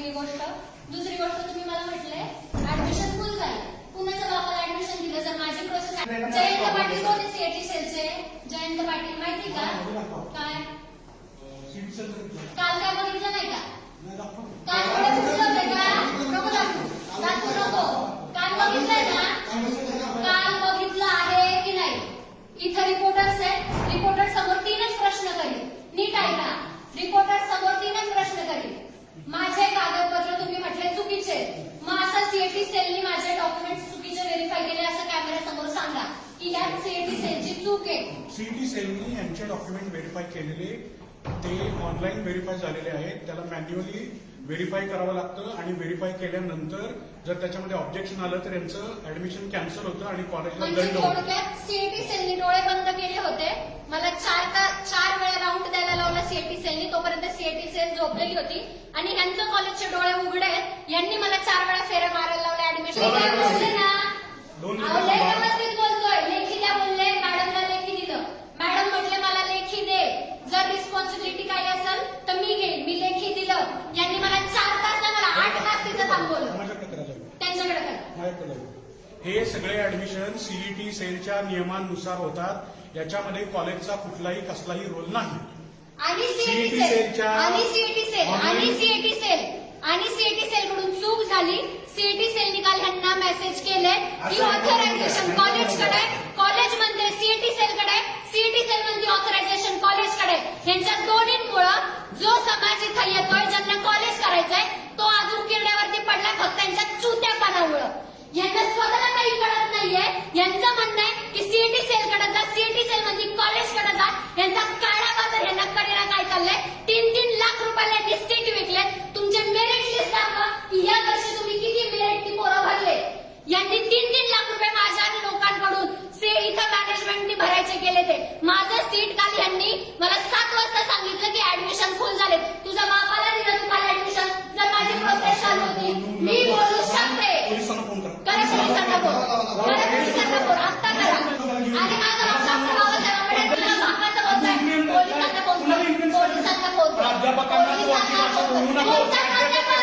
पहिली गोष्ट. दुसरी गोष्ट तुम्ही मला म्हटले ऍडमिशन फुल झालं. कुणाच्या बापाला ऍडमिशन दिलं जर माझी प्रोसेस जयंत पाटील. कोण सीएटी सेलचे? जयंत पाटील माहिती का? काय? काल काय बघितलं नाही का? काल होते का नको दाखवू दाखवू नको काल बघितलंय ना काल बघितलं आहे की नाही इथं रिपोर्टर्स आहेत रिपोर्टर समोर तीनच प्रश्न करील नीट ऐका रिपोर्टर समोर तीनच प्रश्न करील माझे कागदपत्र तुम्ही म्हटले चुकीचे आहेत. मग असं सीएटी सेलनी माझे डॉक्युमेंट चुकीचे व्हेरीफाय केले असं कॅमेरा समोर सांगा की यात सीएटी आहे सीईटी सेलनी यांचे डॉक्युमेंट व्हेरीफाय केलेले ते ऑनलाईन व्हेरीफाय झालेले आहेत. त्याला मॅन्युअली व्हेरीफाय करावं लागतं आणि व्हेरीफाय केल्यानंतर जर त्याच्यामध्ये ऑब्जेक्शन आलं तर यांचं ऍडमिशन कॅन्सल होतं आणि कॉलेजला म्हणजे दंड होतो. सीएटी सेलनी डोळे बंद केले होते. मला चार का चार वेळा राऊंड द्यायला लावला सीएटी सेलनी. तोपर्यंत सीएटी सेल झोपलेली होती. आणि यांचं कॉलेजचे डोळे उघडे आहेत. यांनी मला चार वेळा फेऱ्या मारायला लावल्या ऍडमिशन बोलले ना दोन अहो, लय मिनिटं व्यवस्थित बोलतोय लेखी द्या बोलले मॅडमला लेखी दिलं मॅडम म्हटले मला लेखी दे जर रिस्पॉन्सिबिलिटी काही असेल तर मी घेईन मी लेखी दिलं यांनी मला चार तास नाही, मला आठ तास तिथं थांबवलं माझ्याकडे करा जाईल त्यांच्याकडे करा माझ्याकडे जाईल. हे सगळे ऍडमिशन सीईटी सेलच्या नियमानुसार होतात. याच्यामध्ये कॉलेजचा कुठलाही कसलाही रोल नाही. आणि सीएटी CET सेल सेलच्या आणि सीएटी सेल आणि सीएटी सेल आणि सीएटी सेल कडून चूक झाली सीएटी सेल निकाल ह्यांना मेसेज केले. की ऑथरायझेशन नका कॉलेजकडे कॉलेज म्हणते सीएटी सेल कडे सीएटी सेल म्हणते ऑथरायझेशन कॉलेजकडे. यांच्या दोन्हीमुळं जो समाज इथं येतोय यांना स्वतःला काही कळत नाहीये. यांचं म्हणणं आहे की सीएटी सेल कडे जा सीएटी सेल म्हणजे कॉलेजकडे जा. यांचा काळा बाजार यांना कडेला काय चाललंय? तीन तीन लाख रुपयाला यांनी सीट विकले. तुमचे मेरिट लिस्ट दाखवा की या वर्षी तुम्ही किती मेरिटची पोरं भरले? यांनी तीन तीन लाख रुपये माझ्या आणि लोकांकडून से इथं मॅनेजमेंटनी भरायचे केले ते. माझं सीट काल यांनी मला सात वाजता सांगितलं की ऍडमिशन फुल झाले तुझ्या बापाला दिलं तुम्हाला ऍडमिशन जर माझी प्रोसेस चालू होती मी बोलू शकते पोलिसांना फोन करा करा पोलिसांना फोन करा पोलिसांना फोन आत्ता करा आणि माझा डॉक्टर बाबासाहेब आंबेडकर बापाचं बोलतोय पोलिसांना फोन कर पोलिसांना फोन कर प्राध्यापकांना तू अशी भाषा बोलू नको. कोणता प्राध्यापक? प्राध्यापक तुला काय काय म्हणतात? तुम्हाला प्राध्यापक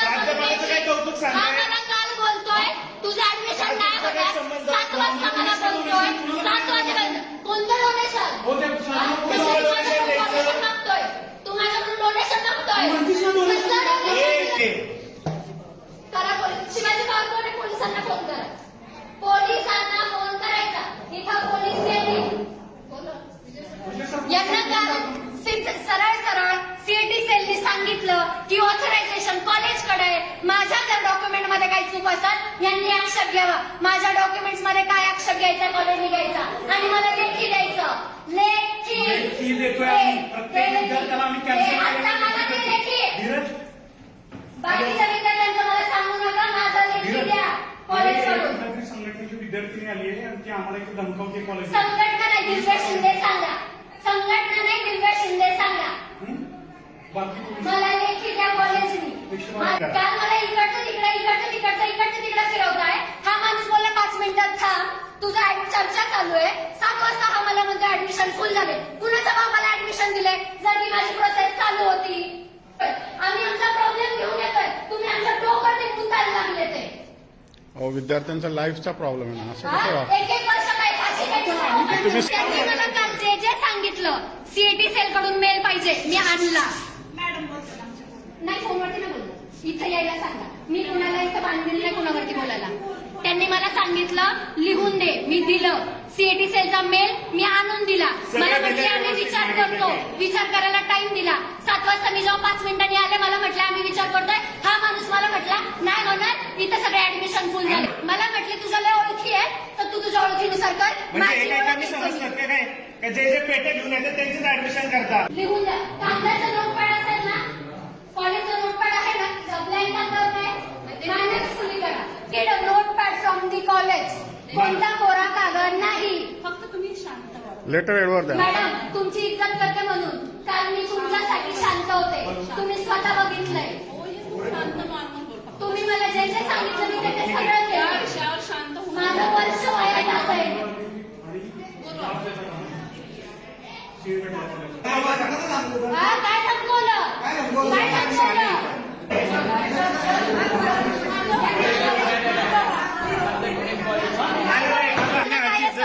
प्राध्यापकाचं काय कौतुक सांगताय? मला काल बोलतोय. तुझं ऍडमिशन नाही होत सात वाजता मला बोलतोय. सात वाजेपर्यंत कोणतं डोनेशन हो ते तू donation द्यायचं. माझ्याकडून मागतोय तू माझ्याकडून डोनेशन मागतोय म्हणतीस ना donation. कसलं donation ए, दिलं? ए. करा पोलीस शिवाजी बागोने पोलिसांना फोन करा पोलिसांना फोन करायचा इथं पोलीस येतील यांना काल सिद्ध- सरळ सरळ सीएटी सेलनी सांगितलं की ऑथरायझेशन कॉलेजकडे आहे. माझ्या जर चूक असेल यांनी आक्षेप घ्यावा. माझ्या डॉक्युमेंट्समध्ये काय आक्षेप घ्यायचा कॉलेजने घ्यायचा. आणि मला लेखी द्यायचं. लेखी. लेखी देतोय आम्ही. प्रत्येक विद्यार्थ्याला आम्ही cancel आता करायला मला ते लेखी. आहे. धीरज. बाकीच्या विद्यार्थ्यांचं मला सांगू नका माझा लेखी द्या. कॉलेजकडून कुठल्यातरी संघटनेची विद्यार्थिनी आली आहे आणि ती आम्हाला इथे धमकावते कॉलेज संघटना नाही दिव्या शिंदे सांगा. संघटना नाही दिव्या शिंदे सांगा. मला लेखी द्या काल मला इकडचं तिकडे इकडचं तिकडचं इकडचं तिकडे फिरवताय हा माणूस बोलला पाच मिनिटात थांब तुझा चर्चा चालू आहे सात वाजता हा मला म्हणतो ऍडमिशन फुल झाले. कुणाचा भाव मला ऍडमिशन दिले? जर मी माझी प्रोसेस चालू होती. आम्ही आमचा प्रॉब्लेम घेऊन येतोय. तुम्ही आमच्या डोकं ते कुतायला लागले ते अहो विद्यार्थ्यांचा लाईफचा प्रॉब्लेम आहे ना. असं कसं हा? वा एक एक वर्ष काय फाशी घ्यायची तुम्ही- त्यांनी मला काल जे जे सांगितलं सीएटी सेल कडून मेल पाहिजे. मी आणला नाही फोनवरती नाही बोललो इथं यायला सांगा. मी कुणाला इथं बांधलेलं नाही कुणावरती बोलायला. त्यांनी मला सांगितलं लिहून दे मी दिलं. सीएटी सेलचा मेल मी आणून दिला. मला म्हटले आम्ही विचार करतो. विचार करायला टाइम दिला. सात वाजता मी जेव्हा पाच मिनिटांनी आले मला म्हटलं आम्ही विचार करतोय. हा माणूस मला म्हटला नाही होणार. इथं सगळे ऍडमिशन फुल झाले. मला म्हटले तुझ्या लय ओळखी आहे तर तू तुझ्या ओळखीनुसार कर. म्हणजे माझी ओळख जे जे पेटे घेऊन येतात त्यांचीच ऍडमिशन करतात? लिहून द्या. कागदाचं नोटपॅड असेल ना? कॉलेजचं कोणता कोरा कागद नाही फक्त तुम्ही शांत लेटर एडवर द्या. मॅडम तुमची इज्जत करते म्हणून. काल मी तुमच्यासाठी शांत होते. तुम्ही स्वतः बघितलंय शांत नॉर्मल बोल फक्त. तुम्ही मला जे जे सांगितलं मी ते ते सगळं या केलं विषयावर शांत होऊन माझं वर्ष वाया जात आहे बोलवा. हा काय धमकवलं काय दाखवलं? तुला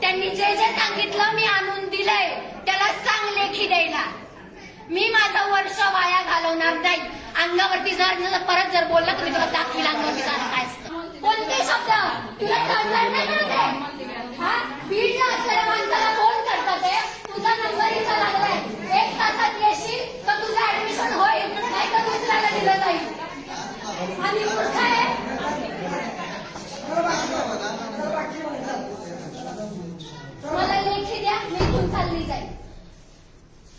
त्यांनी जे जे सांगितलं मी आणून दिलंय त्याला सांग लेखी द्यायला. मी माझं वर्ष वाया घालवणार नाही. अंगावरती जर परत जर बोललं तर मी तुला दाखवील अंगावरती जाणार काय असतं. कोणते शब्द? तुला कळणार नाही ना ते? हा? बीडला असलेल्या माणसाला फोन करतात ते तुझा नंबर इथं लागलाय एक तासात येशील तर तुझं ऍडमिशन होईल नाही तर दुसऱ्याला दिलं जाईल आणि मूर्ख आहे मला लेखी द्या मी इथून चालली जाईल